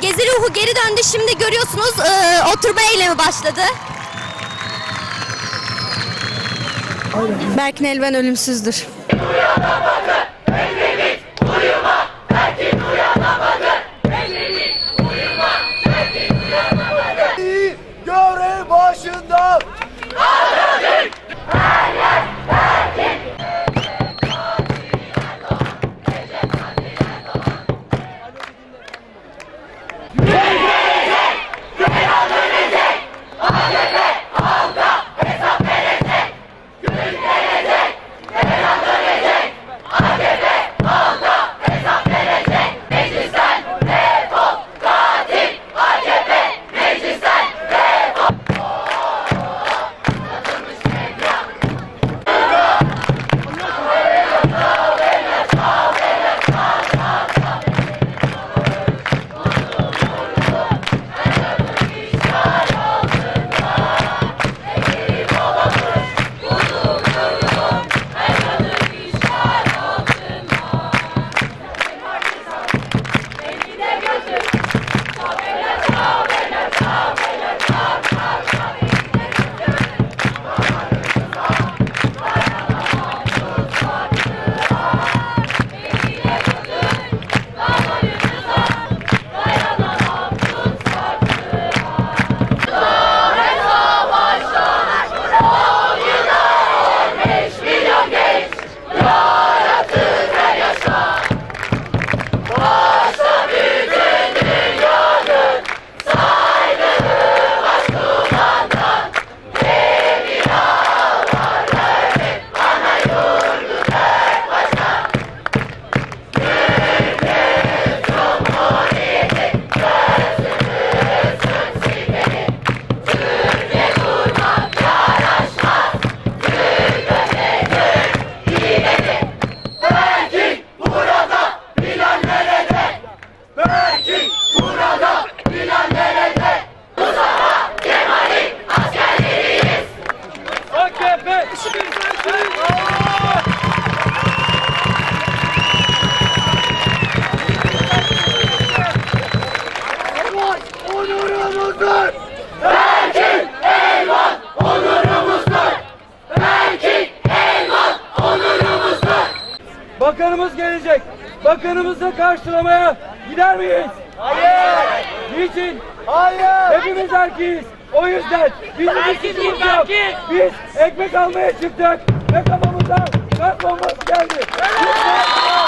Gezi ruhu geri döndü. Şimdi görüyorsunuz e, oturma eylemi başladı. Berkin Elven ölümsüzdür. Bakanımız gelecek. Bakanımızı karşılamaya gider miyiz? Hayır. Niçin? Hayır. Hepimiz erkeğiz. O yüzden biz Erkeğiz, erkeğiz. Biz ekmek almaya çıktık ve kafamıza gaz bombası geldi. Ağlama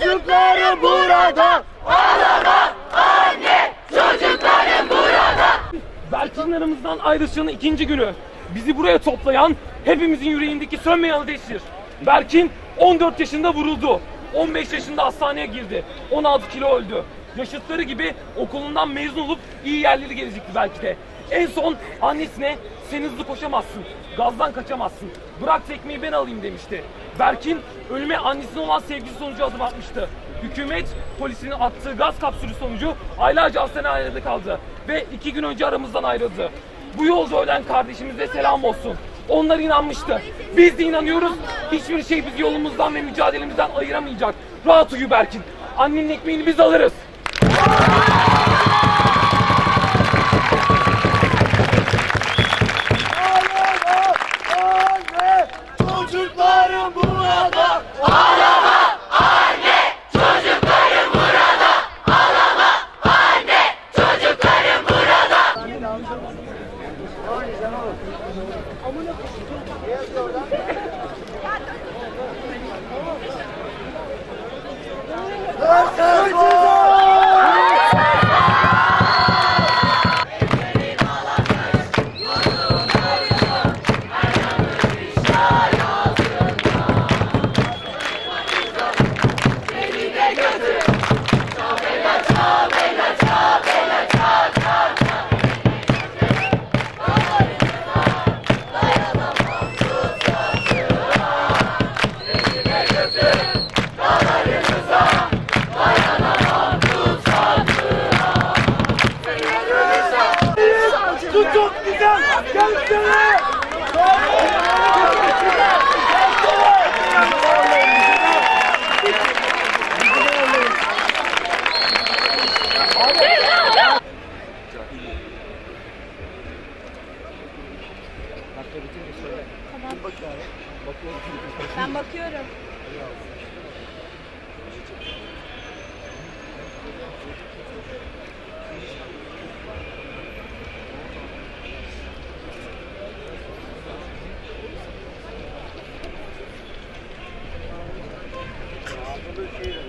çocukları burada. Berkin'in aramızdan ayrılışının ikinci günü. Bizi buraya toplayan hepimizin yüreğindeki sönmeyen ateştir. Berkin 14 yaşında vuruldu. 15 yaşında hastaneye girdi. 16 kilo öldü. Yaşıtları gibi okulundan mezun olup iyi yerlere gelecekti belki de. En son annesine sen hızlı koşamazsın, gazdan kaçamazsın, bırak tekmeyi ben alayım demişti. Berkin ölüme annesine olan sevgisi sonucu adım atmıştı. Hükümet polisinin attığı gaz kapsülü sonucu aylarca hastanelerde kaldı ve iki gün önce aramızdan ayrıldı. Bu yolda ölen kardeşimize selam olsun. Onlar inanmıştı. Biz de inanıyoruz. Hiçbir şey bizi yolumuzdan ve mücadelemizden ayıramayacak. Rahat uyu Berkin. Annenin ekmeğini biz alırız. Tutun Ben bakıyorum. appreciate it.